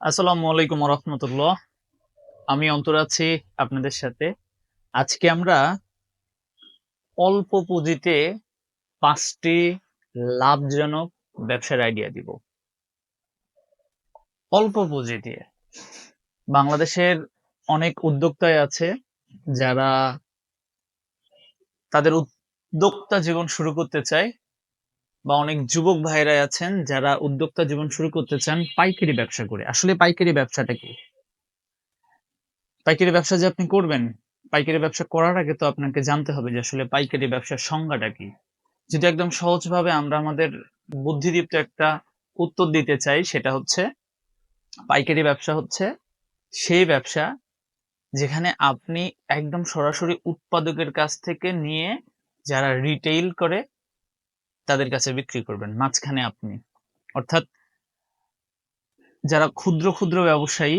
আসসালামু আলাইকুম রহমতুল্লাহ। আমি অন্তর আছি আপনাদের সাথে। আজকে আমরা অল্প পুঁজিতে পাঁচটি লাভজনক ব্যবসার আইডিয়া দিব। অল্প পুঁজি দিয়ে বাংলাদেশের অনেক উদ্যোক্তায় আছে যারা তাদের উদ্যোক্তা জীবন শুরু করতে চায়। বা অনেক যুবক ভাইরা আছেন যারা উদ্যোক্তা জীবন শুরু করতে চান পাইকারি ব্যবসা করে। আসলে পাইকারি ব্যবসাটা কি? পাইকারি ব্যবসা যে আপনি করবেন, পাইকারি ব্যবসা করার আগে তো আপনাকে জানতে হবে যে আসলে পাইকারি ব্যবসার সংজ্ঞাটা কি। যদি একদম সহজভাবে আমরা আমাদের বুদ্ধিদীপ্ত একটা উত্তর দিতে চাই, সেটা হচ্ছে পাইকারি ব্যবসা হচ্ছে সেই ব্যবসা যেখানে আপনি একদম সরাসরি উৎপাদকের কাছ থেকে নিয়ে যারা রিটেইল করে তাদের কাছে বিক্রি করবেন, মাঝখানে আপনি। অর্থাৎ যারা ক্ষুদ্র ক্ষুদ্র ব্যবসায়ী,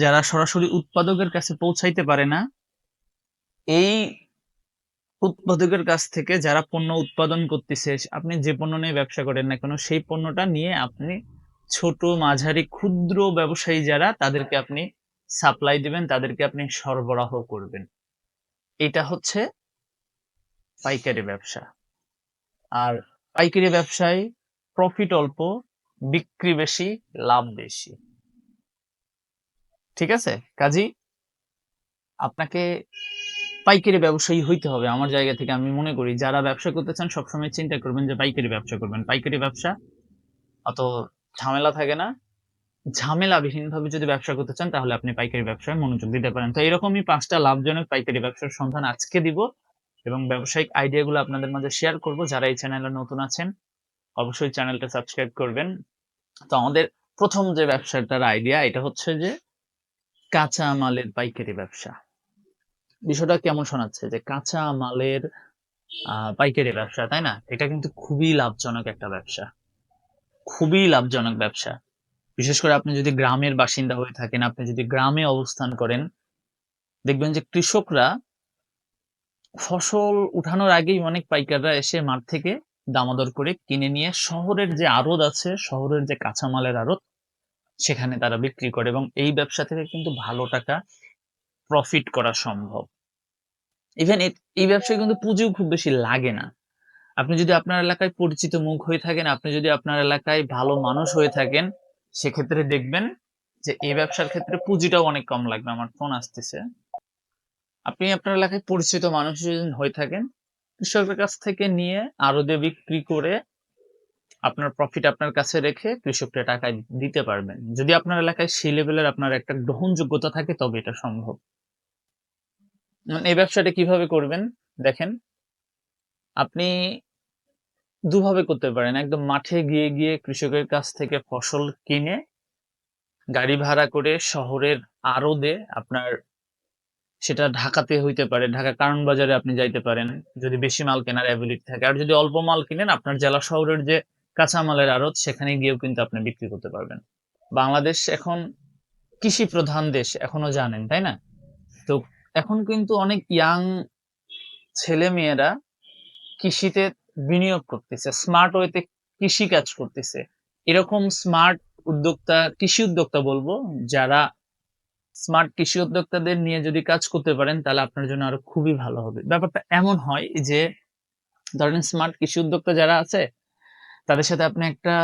যারা সরাসরি উৎপাদকের কাছে পৌঁছাইতে পারে না, এই উৎপাদকের কাছ থেকে যারা পণ্য উৎপাদন করতেছে, আপনি যে পণ্য নিয়ে ব্যবসা করেন না কেন, সেই পণ্যটা নিয়ে আপনি ছোট, মাঝারি, ক্ষুদ্র ব্যবসায়ী যারা, তাদেরকে আপনি সাপ্লাই দিবেন, তাদেরকে আপনি সরবরাহ করবেন। এটা হচ্ছে পাইকারি ব্যবসা। আর পাইকারি ব্যবসায় প্রফিট অল্প, বিক্রি বেশি, লাভ বেশি। ঠিক আছে? কাজী, আপনাকে পাইকারি ব্যবসায়ী হইতে হবে আমার জায়গা থেকে। আমি মনে করি যারা ব্যবসা করতে চান সবসময় চিন্তা করবেন যে পাইকারি ব্যবসা করবেন। পাইকারি ব্যবসা অত ঝামেলা থাকে না। ঝামেলাবিহীন ভাবে যদি ব্যবসা করতে চান তাহলে আপনি পাইকারি ব্যবসায় মনোযোগ দিতে পারেন। তো এরকমই পাঁচটা লাভজনক পাইকারি ব্যবসার সন্ধান আজকে দিব। এবং ব্যবসায়িক আইডিয়াগুলো আপনাদের মাঝে শেয়ার করব। যারা এই চ্যানেলে নতুন আছেন, অবশ্যই চ্যানেলটা সাবস্ক্রাইব করবেন। তো আমাদের প্রথম যে ব্যবসাটার আইডিয়া এটা হচ্ছে যে কাঁচা মালের পাইকারি ব্যবসা। বিষয়টা কেমন শোনাচ্ছে যে কাঁচা মালের পাইকারি ব্যবসা, তাই না? এটা কিন্তু খুবই লাভজনক একটা ব্যবসা। খুবই লাভজনক ব্যবসা। বিশেষ করে আপনি যদি গ্রামের বাসিন্দা হয়ে থাকেন, আপনি যদি গ্রামে অবস্থান করেন, দেখবেন যে কৃষকরা ফসল উঠানোর আগেই অনেক পাইকাররা এসে মাঠ থেকে দামাদর করে কিনে নিয়ে শহরের যে আড়ত আছে, শহরের যে কাঁচামালের আড়ত, সেখানে তারা বিক্রি করে এবং এই ব্যবসা থেকে কিন্তু ভালো টাকা প্রফিট করা সম্ভব। ইভেন এই ব্যবসায় কিন্তু পুঁজিও খুব বেশি লাগে না। আপনি যদি আপনার এলাকায় পরিচিত মুখ হয়ে থাকেন, আপনি যদি আপনার এলাকায় ভালো মানুষ হয়ে থাকেন, সেক্ষেত্রে দেখবেন যে এই ব্যবসার ক্ষেত্রে পুঁজিটাও অনেক কম লাগবে। আমার ফোন আসতেছে। আপনি আপনার এলাকায় পরিচিত মানুষ হয়ে থাকেন, কৃষকের কাছ থেকে নিয়ে আরদে বিক্রি করে আপনার প্রফিট আপনার কাছে রেখে কৃষককে টাকা দিতে পারবেন। যদি আপনার এলাকায় সেই লেভেলের আপনার একটা গ্রহণযোগ্যতা থাকে, তবে এটা সম্ভব। এই ব্যবসাটা কীভাবে করবেন? দেখেন, আপনি দুভাবে করতে পারেন। একদম মাঠে গিয়ে গিয়ে কৃষকের কাছ থেকে ফসল কিনে গাড়ি ভাড়া করে শহরের আড়দে আপনার সেটা ঢাকাতে হইতে পারে। ঢাকা কারণ বাজারে আপনি যাইতে পারেন, যদি বেশি মাল কেনার অ্যাবিলিটি থাকে। আর যদি অল্প মাল কিনেন, আপনার জেলা শহরের যে কাঁচামালের আড়ত সেখানে গিয়েও কিন্তু আপনি বিক্রি করতে পারবেন। বাংলাদেশ এখন কৃষি প্রধান দেশ, এখনও জানেন, তাই না? তো এখন কিন্তু অনেক ইয়াং ছেলে মেয়েরা কৃষিতে বিনিয়োগ করতেছে স্মার্ট ওয়েতে কৃষি কাজ করতেছে। এরকম স্মার্ট উদ্যোক্তা, কৃষি উদ্যোক্তা বলব, যারা স্মার্ট কৃষি উদ্যোক্তাদের নিয়ে যদি কাজ করতে পারেন, তাহলে আপনার জন্য আরও খুবই ভালো হবে। ব্যাপারটা এমন হয় যে, ধরেন স্মার্ট কৃষি উদ্যোক্তা যারা আছে, তাদের সাথে আপনি একটা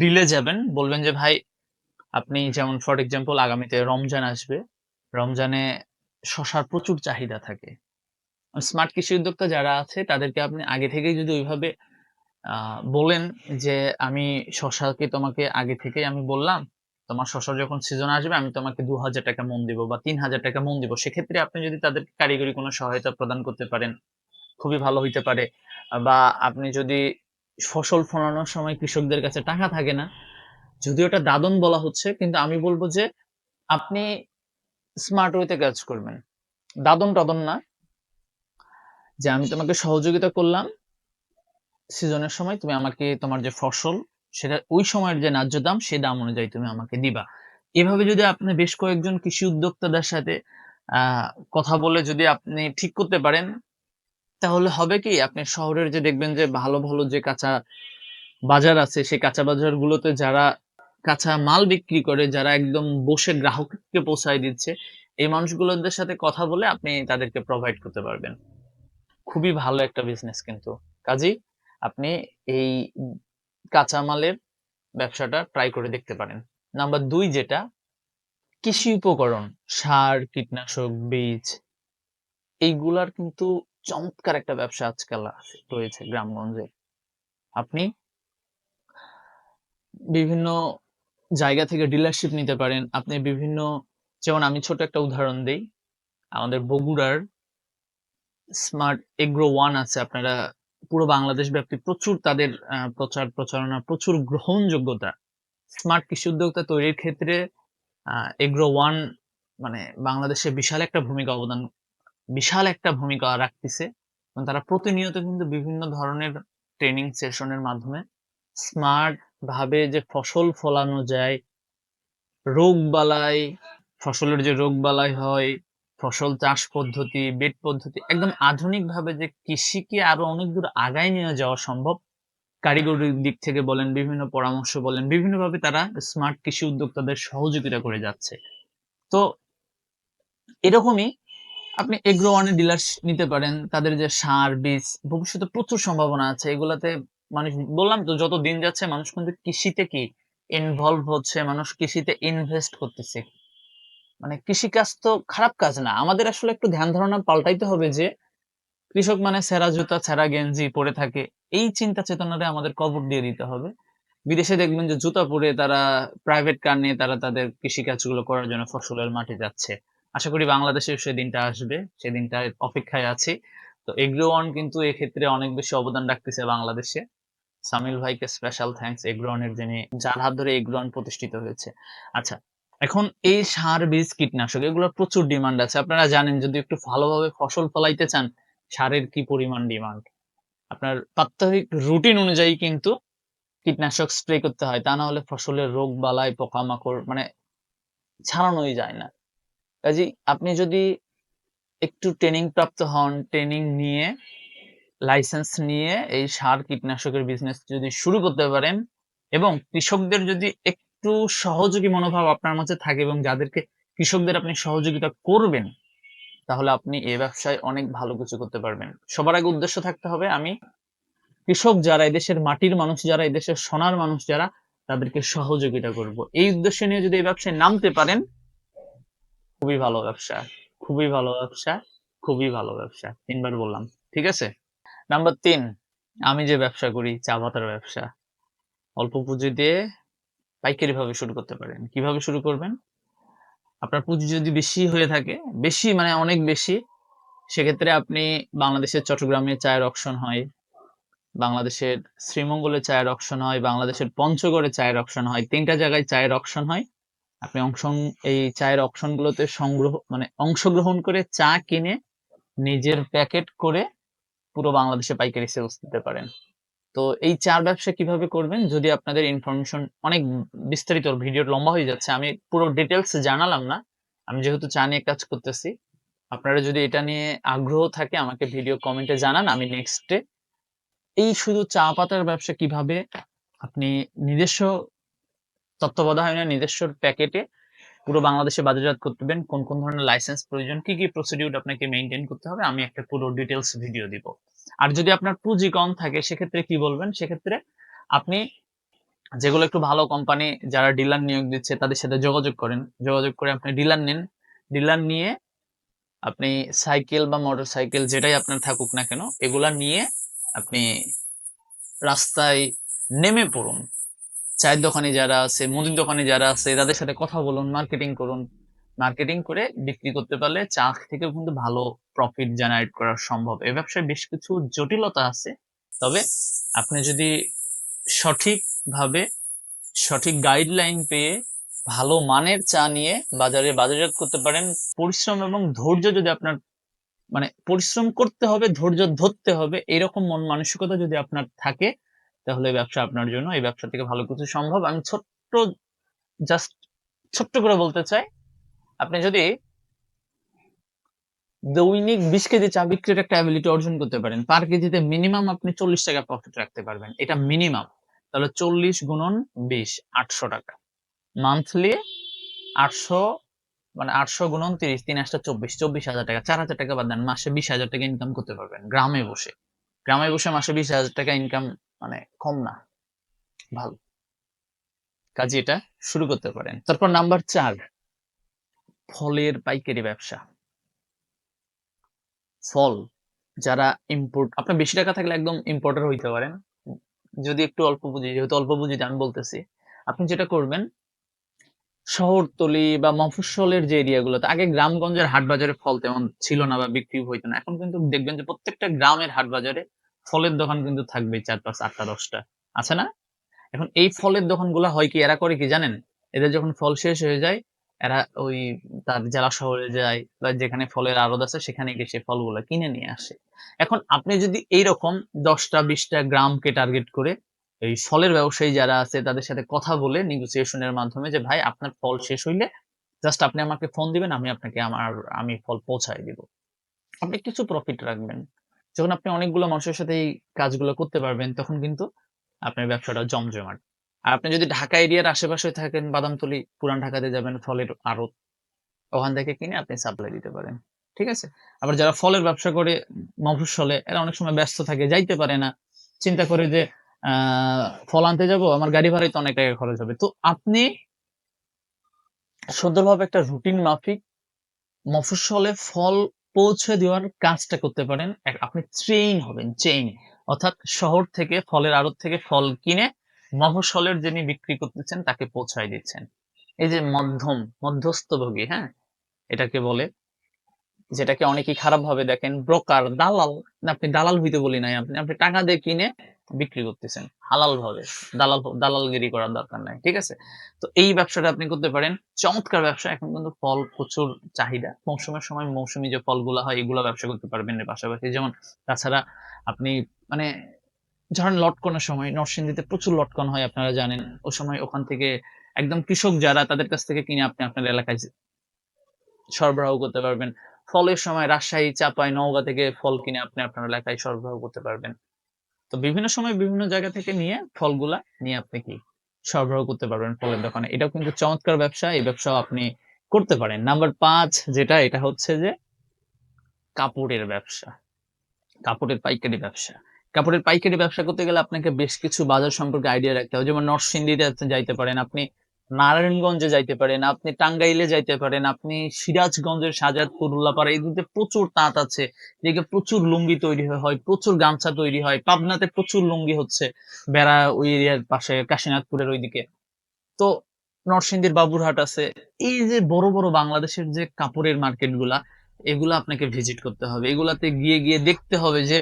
ডিলে যাবেন, বলবেন যে, ভাই, আপনি যেমন ফর এক্সাম্পল আগামীতে রমজান আসবে, রমজানে শশার প্রচুর চাহিদা থাকে। স্মার্ট কৃষি উদ্যোক্তা যারা আছে, তাদেরকে আপনি আগে থেকেই যদি ওইভাবে বলেন যে, আমি শশাকে তোমাকে আগে থেকেই আমি বললাম তোমার শশার যখন সিজন আসবে, আমি তোমাকে দু হাজার টাকা মন দিব বা তিন হাজার টাকা মন দিব। সেক্ষেত্রে আপনি যদি তাদেরকে কারিগরি কোনো সহায়তা প্রদান করতে পারেন, খুবই ভালো হইতে পারে। বা আপনি যদি ফসল ফলানোর সময় কৃষকদের কাছে টাকা থাকে না, যদিও এটা দাদন বলা হচ্ছে, কিন্তু আমি বলব যে আপনি স্মার্ট ওয়েতে কাজ করবেন। দাদন টাদন না। যে আমি তোমাকে সহযোগিতা করলাম সিজনের সময় তুমি আমাকে তোমার যে ফসল সেটা ওই সময়ের যে ন্যায্য দাম, সে দাম অনুযায়ী তুমি আমাকে দিবা। এভাবে যদি আপনি বেশ কয়েকজন কৃষি উদ্যোক্তাদের সাথে কথা বলে যদি আপনি ঠিক করতে পারেন, তাহলে হবে কি, আপনি শহরের যে দেখবেন যে ভালো ভালো যে কাঁচা বাজার আছে সেই কাঁচা বাজারগুলোতে যারা কাঁচা মাল বিক্রি করে, যারা একদম বসে গ্রাহককে পৌঁছায় দিচ্ছে, এই মানুষগুলোদের সাথে কথা বলে আপনি তাদেরকে প্রোভাইড করতে পারবেন। খুবই ভালো একটা বিজনেস কিন্তু। কাজেই আপনি এই কাঁচামালের ব্যবসাটা ট্রাই করে দেখতে পারেন। নাম্বার দুই যেটা, কৃষি উপকরণ, সার, কীটনাশক, বীজ, এইগুলার কিন্তু চমৎকার একটা ব্যবসা আজকাল রয়েছে গ্রামগঞ্জে। আপনি বিভিন্ন জায়গা থেকে ডিলারশিপ নিতে পারেন। আপনি বিভিন্ন, যেমন আমি ছোট একটা উদাহরণ দেই, আমাদের বগুড়ার স্মার্ট এগ্রো ওয়ান আছে, আপনারা পুরো বাংলাদেশ ব্যাপী প্রচুর তাদের প্রচার প্রচারণা, প্রচুর গ্রহণযোগ্যতা, স্মার্ট কৃষি উদ্যোক্তা তৈরির ক্ষেত্রে এগ্রো ওয়ান মানে বাংলাদেশে বিশাল একটা ভূমিকা অবদান, বিশাল একটা ভূমিকা রাখতেছে। এবং তারা প্রতিনিয়ত কিন্তু বিভিন্ন ধরনের ট্রেনিং সেশনের মাধ্যমে স্মার্ট ভাবে যে ফসল ফলানো যায়, রোগ বালাই, ফসলের যে রোগ বালাই হয় ফসল চাষ পদ্ধতি, বেড পদ্ধতি একদম আধুনিক ভাবে যে কৃষিকে আরও অনেক দূর আগায় নিয়ে যাওয়া সম্ভব, কারিগরির দিক থেকে বলেন, বিভিন্ন পরামর্শ বলেন, বিভিন্নভাবে তারা স্মার্ট কৃষি উদ্যোক্তাদের সহযোগিতা করে যাচ্ছে। তো এরকমই আপনি এগ্রো ওয়ানের ডিলার নিতে পারেন, তাদের যে সার, বীজ, ভবিষ্যতে প্রচুর সম্ভাবনা আছে, এগুলাতে মানুষ, বললাম তো যত দিন যাচ্ছে মানুষ কিন্তু কৃষিতে কি ইনভলভ হচ্ছে, মানুষ কৃষিতে ইনভেস্ট করতেছে। মানে কৃষিকাজ তো খারাপ কাজ না। আমাদের আসলে একটু ধ্যান ধারণা পাল্টাইতে হবে যে, কৃষক মানে সেরা জুতা ছেঁড়া গেঞ্জি পরে থাকে, এই চিন্তা চেতনারে আমাদের কবর দিয়ে দিতে হবে। বিদেশে দেখবেন যে জুতা পরে তারা প্রাইভেট কার নিয়ে তারা তাদের কৃষিকাজগুলো করার জন্য ফসলের মাঠে যাচ্ছে। আশা করি বাংলাদেশে সেই দিনটা আসবে সেই দিনটার অপেক্ষায় আছি। তো এগ্রো ওয়ান কিন্তু এক্ষেত্রে অনেক বেশি অবদান রাখতেছে বাংলাদেশে। সামিল ভাইকে স্পেশাল থ্যাঙ্কস এগ্রোনের যিনি, যার হাত ধরে এগ্রোন প্রতিষ্ঠিত হয়েছে। আচ্ছা এখন এই সার, বীজ, কীটনাশক এগুলোর প্রচুর ডিমান্ড আছে। আপনারা জানেন, যদি একটু ভালোভাবে ফসল ফলাইতে চান, সারের কি পরিমাণ ডিমান্ড আপনার প্রাত্যহিক রুটিন অনুযায়ী কিন্তু কীটনাশক স্প্রে করতে হয়। তা না হলে ফসলের রোগ, বালাই, পোকামাকড় মানে ছাড়ানোই যায় না। কাজে আপনি যদি একটু ট্রেনিং প্রাপ্ত হন ট্রেনিং নিয়ে লাইসেন্স নিয়ে এই সার, কীটনাশকের বিজনেস যদি শুরু করতে পারেন এবং কৃষকদের যদি একটু সহযোগী মনোভাব আপনার মধ্যে থাকে এবং যাদেরকে কৃষকদের আপনি সহযোগিতা করবেন, তাহলে আপনি এই ব্যবসায় অনেক ভালো কিছু করতে পারবেন। সবার আগে উদ্দেশ্য থাকতে হবে, আমি কৃষক যারা এদেশের মাটির মানুষ যারা এদেশের সোনার মানুষ যারা, তাদেরকে সহযোগিতা করব। এই উদ্দেশ্য নিয়ে যদি এই ব্যবসায় নামতে পারেন, খুবই ভালো ব্যবসা, খুবই ভালো ব্যবসা, খুবই ভালো ব্যবসা, তিনবার বললাম, ঠিক আছে? নাম্বার তিন, আমি যে ব্যবসা করি, চা পাতার ব্যবসা, অল্প পুঁজি দিয়ে পাইকারি ভাবে শুরু করতে পারেন। কীভাবে শুরু করবেন? আপনার পুঁজি যদি বেশি হয়ে থাকে, বেশি মানে অনেক বেশি, সেক্ষেত্রে আপনি বাংলাদেশের চট্টগ্রামে চায়ের অকশন হয়, বাংলাদেশের শ্রীমঙ্গলে চায়ের অকশন হয়, বাংলাদেশের পঞ্চগড়ে চায়ের অকশন হয়, তিনটা জায়গায় চায়ের অকশন হয়। আপনি অংশ, এই চায়ের অকশন গুলোতে সংগ্রহ মানে অংশগ্রহণ করে চা কিনে নিজের প্যাকেট করে পুরো বাংলাদেশে পাইকারি সেলস দিতে পারেন। তো এই চার ব্যবসা কীভাবে করবেন? যদি আপনাদের ইনফরমেশন অনেক বিস্তারিত ভিডিও লম্বা হয়ে যাচ্ছে, আমি পুরো ডিটেলস জানালাম না। আমি যেহেতু চা নিয়ে কাজ করতেছি, আপনারা যদি এটা নিয়ে আগ্রহ থাকে, আমাকে ভিডিও কমেন্টে জানান, আমি নেক্সটে এই শুধু চা পাতার ব্যবসা কীভাবে আপনি নিজস্ব তত্ত্বাবধানে, নিজস্ব প্যাকেটে পুরো বাংলাদেশে বাজারজাত করতেবেন কোন কোন ধরনের লাইসেন্স প্রয়োজন, কি কি প্রসিডিউর আপনাকে মেনটেন করতে হবে, আমি একটা পুরো ডিটেলস ভিডিও দিব। আর যদি আপনার পুঁজি কম থাকে, সেক্ষেত্রে কি বলবেন? সেক্ষেত্রে আপনি যেগুলো একটু ভালো কোম্পানি যারা ডিলার নিয়োগ দিচ্ছে, তাদের সাথে যোগাযোগ করেন। যোগাযোগ করে আপনি ডিলার নেন। ডিলার নিয়ে আপনি সাইকেল বা মোটর সাইকেল যেটাই আপনার থাকুক না কেন, এগুলা নিয়ে আপনি রাস্তায় নেমে পড়ুন। চায়ের দোকানে যারা আছে, মুদির দোকানে যারা আছে, তাদের সাথে কথা বলুন মার্কেটিং করুন। মার্কেটিং করে বিক্রি করতে পারলে চা থেকেও কিন্তু ভালো প্রফিট জেনারেট করা সম্ভব। এই ব্যবসায় বেশ কিছু জটিলতা আছে, তবে আপনি যদি সঠিকভাবে সঠিক গাইডলাইন পেয়ে ভালো মানের চা নিয়ে বাজারে বাজারজাত করতে পারেন, পরিশ্রম এবং ধৈর্য যদি আপনার মানে পরিশ্রম করতে হবে, ধৈর্য ধরতে হবে, এরকম মন মানসিকতা যদি আপনার থাকে, তাহলে ব্যবসা আপনার জন্য, এই ব্যবসা থেকে ভালো কিছু সম্ভব। আমি ছোট্ট জাস্ট ছোট্ট করে বলতে চাই আপনি যদি দৈনিক বিশ কেজি চা বিক্রির একটা অ্যাবিলিটি অর্জন করতে পারেন পার কেজিতে মিনিমাম আপনি চল্লিশ টাকা প্রফিট রাখতে পারবেন। এটা মিনিমাম তাহলে চল্লিশ গুণন বিশ, আটশো টাকা। মান্থলি আটশো মানে আটশো গুণন তিরিশ, তিন আটটা চব্বিশ চব্বিশ হাজার টাকা। চার হাজার টাকা বাদ দেন, মাসে বিশ হাজার টাকা ইনকাম করতে পারবেন, গ্রামে বসে। গ্রামে বসে মাসে বিশ হাজার টাকা ইনকাম মানে কম না। ভালো। কাজে এটা শুরু করতে পারেন। তারপর নাম্বার চার। ফলের পাইকারি ব্যবসা। ফল যারা ইম্পোর্ট আপনার বেশি টাকা থাকলে একদম ইম্পোর্টার হইতে পারেন। যদি একটু অল্প পুঁজি, যেহেতু অল্প পুঁজিতে আমি বলতেছি, আপনি যেটা করবেন, শহরতলি বা মফস্বলের যে এরিয়াগুলোতে আগে গ্রামগঞ্জের হাট বাজারে ফল তেমন ছিল না বা বিক্রি হইতো না। এখন কিন্তু দেখবেন যে প্রত্যেকটা গ্রামের হাট বাজারে ফলের দোকান কিন্তু থাকবে চার পাঁচ, আটটা, দশটা। আছে না? এখন এই ফলের দোকানগুলো হয় কি, এরা করে কি জানেন? এদের যখন ফল শেষ হয়ে যায় এরা ওই তার জেলা শহরে যায় বা যেখানে ফলের আড়ত আছে সেখানে গিয়ে সে ফলগুলো কিনে নিয়ে আসে। এখন আপনি যদি এইরকম দশটা বিশটা গ্রামকে টার্গেট করে এই ফলের ব্যবসায়ী যারা আছে তাদের সাথে কথা বলে নেগোসিয়েশনের মাধ্যমে যে, ভাই, আপনার ফল শেষ হইলে জাস্ট আপনি আমাকে ফোন দিবেন, আমি আপনাকে আমার, আমি ফল পৌঁছায় দিব। আপনি কিছু প্রফিট রাখবেন। যখন আপনি অনেকগুলো মানুষের সাথে এই কাজগুলো করতে পারবেন, তখন কিন্তু আপনার ব্যবসাটা জমজমাট। আর আপনি যদি ঢাকা এরিয়ার আশেপাশে থাকেন, বাদামতলি, পুরান ঢাকাতে যাবেন, ফলের আড়ত, ওখান থেকে কিনে আপনি সাপ্লাই দিতে পারেন। ঠিক আছে? আবার যারা ফলের ব্যবসা করে, মফস্বলে, এরা অনেক সময় ব্যস্ত থাকে, যাইতে পারে না। চিন্তা করে যে ফল আনতে যাব, আমার গাড়ি ভাড়াই তো অনেক টাকা খরচ হবে। তো আপনি সুন্দরভাবে একটা রুটিন মাফিক মফস্বলে ফল পৌঁছে দেওয়ার কাজটা করতে পারেন। আপনি চেইন হবেন চেইন অর্থাৎ শহর থেকে, ফলের আড়ত থেকে ফল কিনে মফস্বলের যিনি বিক্রি করতেছেন, তাকে পৌঁছায় দিচ্ছেন। এই যে মধ্যম, মধ্যস্থভোগী হ্যাঁ? এটাকে বলে, যেটাকে অনেকেই খারাপ ভাবে দেখেন, ব্রোকার, দালাল, আপনি দালাল হইতে বলি নাই আপনি আপনি টাকা দিয়ে কিনে বিক্রি করতেছেন হালাল ভাবে দালাল, দালালগিরি করার দরকার নাই, ঠিক আছে? তো এই ব্যবসাটা আপনি করতে পারেন, চমৎকার ব্যবসা, এখন কিন্তু ফল প্রচুর চাহিদা, মৌসুমের সময় মৌসুমি যে ফলগুলো হয়, এগুলো ব্যবসা করতে পারবেন এর পাশাপাশি। যেমন তাছাড়া আপনি মানে ধরেন লটকনের সময়, নরসিংদীতে প্রচুর লটকন হয় আপনারা জানেন। ও সময় ওখান থেকে একদম কৃষক যারা তাদের কাছ থেকে কিনে আপনি আপনার এলাকায় সরবরাহ করতে পারবেন। ফলের সময় রাজশাহী, চাপাই, নওগাঁ থেকে ফল কিনে আপনি আপনার এলাকায় সরবরাহ করতে পারবেন। তো বিভিন্ন সময় বিভিন্ন জায়গা থেকে নিয়ে ফলগুলা নিয়ে আপনি কি সরবরাহ করতে পারবেন ফলের দোকানে। এটাও কিন্তু চমৎকার ব্যবসা, এই ব্যবসাও আপনি করতে পারেন। নাম্বার পাঁচ যেটা, এটা হচ্ছে যে কাপড়ের ব্যবসা, কাপড়ের পাইকারি ব্যবসা। কাপড়ের পাইকারি ব্যবসা করতে গেলে আপনাকে বেশ কিছু বাজার সম্পর্কে আইডিয়া রাখতে হবে। যেমন নরসিংদীতে যাইতে পারেন, আপনি নারায়ণগঞ্জে যাইতে পারেন, আপনি টাঙ্গাইলে যাইতে পারেন, আপনি সিরাজগঞ্জের সাজাদপুর উল্লাপাড়া এই দুটো প্রচুর তাঁত আছে। যেগুলো প্রচুর লুঙ্গি তৈরি হয় প্রচুর গামছা তৈরি হয়। পাবনাতে প্রচুর লুঙ্গি হচ্ছে বেড়া ওই এরিয়ার পাশে, কাশীনাথপুরের ওইদিকে। তো নরসিংদীর বাবুরহাট আছে। এই যে বড় বড় বাংলাদেশের যে কাপড়ের মার্কেটগুলা, এগুলা আপনাকে ভিজিট করতে হবে। এগুলাতে গিয়ে গিয়ে দেখতে হবে যে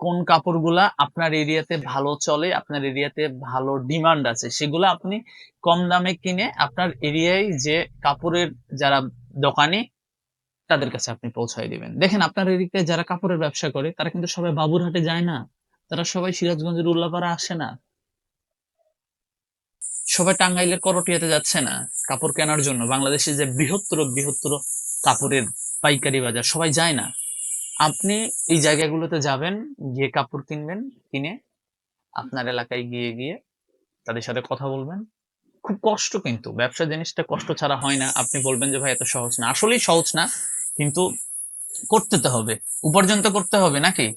কোন কাপড়গুলা আপনার এরিয়াতে ভালো চলে, আপনার এরিয়াতে ভালো ডিমান্ড আছে, সেগুলো আপনি কম দামে কিনে আপনার এরিয়ায় যে কাপড়ের যারা দোকানি, তাদের কাছে আপনি পৌঁছায় দিবেন। দেখেন আপনার এরিয়ায় যারা কাপড়ের ব্যবসা করে, তারা কিন্তু সবাই বাবুরহাটে যায় না, তারা সবাই সিরাজগঞ্জের উল্লাপাড়া আসে না। সবাই টাঙ্গাইলের করটিয়াতে যাচ্ছে না, কাপড় কেনার জন্য। বাংলাদেশের যে বৃহত্তর বৃহত্তর কাপড়ের পাইকারি বাজার, সবাই যায় না। আপনি এই জায়গাগুলোতে যাবেন, গিয়ে কাপড় কিনবেন, কিনে আপনার এলাকায় গিয়ে গিয়ে তাদের সাথে কথা বলবেন। খুব কষ্ট কিন্তু, ব্যবসা জিনিসটা কষ্ট ছাড়া হয় না। আপনি বলবেন যে, ভাই, এত সহজ না। আসলেই সহজ না, কিন্তু করতে তো হবে। উপার্জন তো করতে হবে নাকি?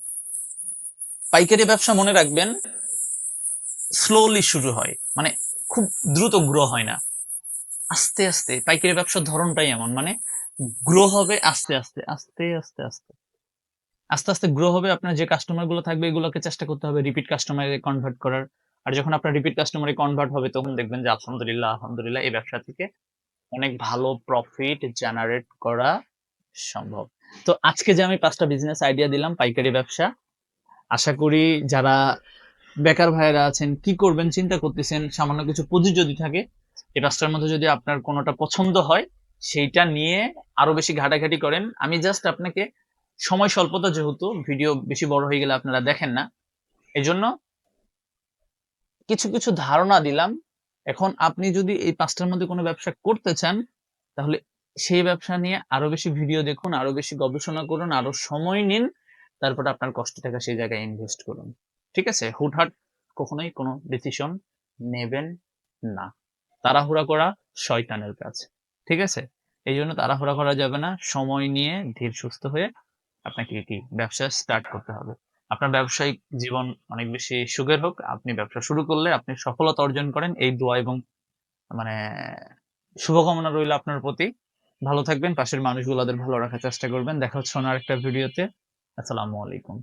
পাইকারি ব্যবসা মনে রাখবেন স্লোলি শুরু হয় মানে খুব দ্রুত গ্রো হয় না। আস্তে আস্তে, পাইকারি ব্যবসার ধরনটাই এমন মানে গ্রো হবে আস্তে আস্তে আস্তে আস্তে আস্তে। আস্তে আস্তে গ্রো হবে, আপনার যে কাস্টমারগুলো থাকবে, এগুলোকে চেষ্টা করতে হবে রিপিট কাস্টমারে কনভার্ট করার। আর যখন আপনার রিপিট কাস্টমারে কনভার্ট হবে, তখন দেখবেন যে আলহামদুলিল্লাহ আলহামদুলিল্লাহ এই ব্যবসা থেকে অনেক ভালো প্রফিট জেনারেট করা সম্ভব। তো আজকে যে আমি পাঁচটা বিজনেস আইডিয়া দিলাম, পাইকারি ব্যবসা, আশা করি যারা বেকার ভাইয়েরা আছেন, কি করবেন, চিন্তা করতেছেন, সামান্য কিছু পুঁজি যদি থাকে, এই পাঁচটার মধ্যে যদি আপনার কোনোটা পছন্দ হয়, সেইটা নিয়ে আরও বেশি ঘাটাঘাটি করেন। আমি জাস্ট আপনাকে সময় স্বল্পতা যেহেতু, ভিডিও বেশি বড় হয়ে গেলে আপনারা দেখেন না এই জন্য কিছু কিছু ধারণা দিলাম এখন আপনি যদি এই পাঁচটার মধ্যে কোনো ব্যবসা করতে চান, তাহলে সেই ব্যবসা নিয়ে আরও বেশি ভিডিও দেখুন, আরও বেশি গবেষণা করুন, আরও সময় নিন, তারপর আপনার কষ্ট টাকা সেই জায়গায় ইনভেস্ট করুন ঠিক আছে হুটহাট কখনোই কোনো ডিসিশন নেবেন না তাড়াহুড়া করা শয়তানের কাজ। ঠিক আছে? এই জন্য তাড়াহুড়া করা যাবে না। সময় নিয়ে ধীর সুস্থ হয়ে আপনাকে কি ব্যবসা স্টার্ট করতে হবে। আপনার ব্যবসায়িক জীবন অনেক বেশি সুখের হোক। আপনি ব্যবসা শুরু করলে আপনি সফলতা অর্জন করেন। এই দোয়া এবং মানে শুভকামনা রইল আপনার প্রতি। ভালো থাকবেন। পাশের মানুষগুলোদের ভালো রাখার চেষ্টা করবেন। দেখা হচ্ছে অন্য একটা ভিডিওতে। আসসালামু আলাইকুম।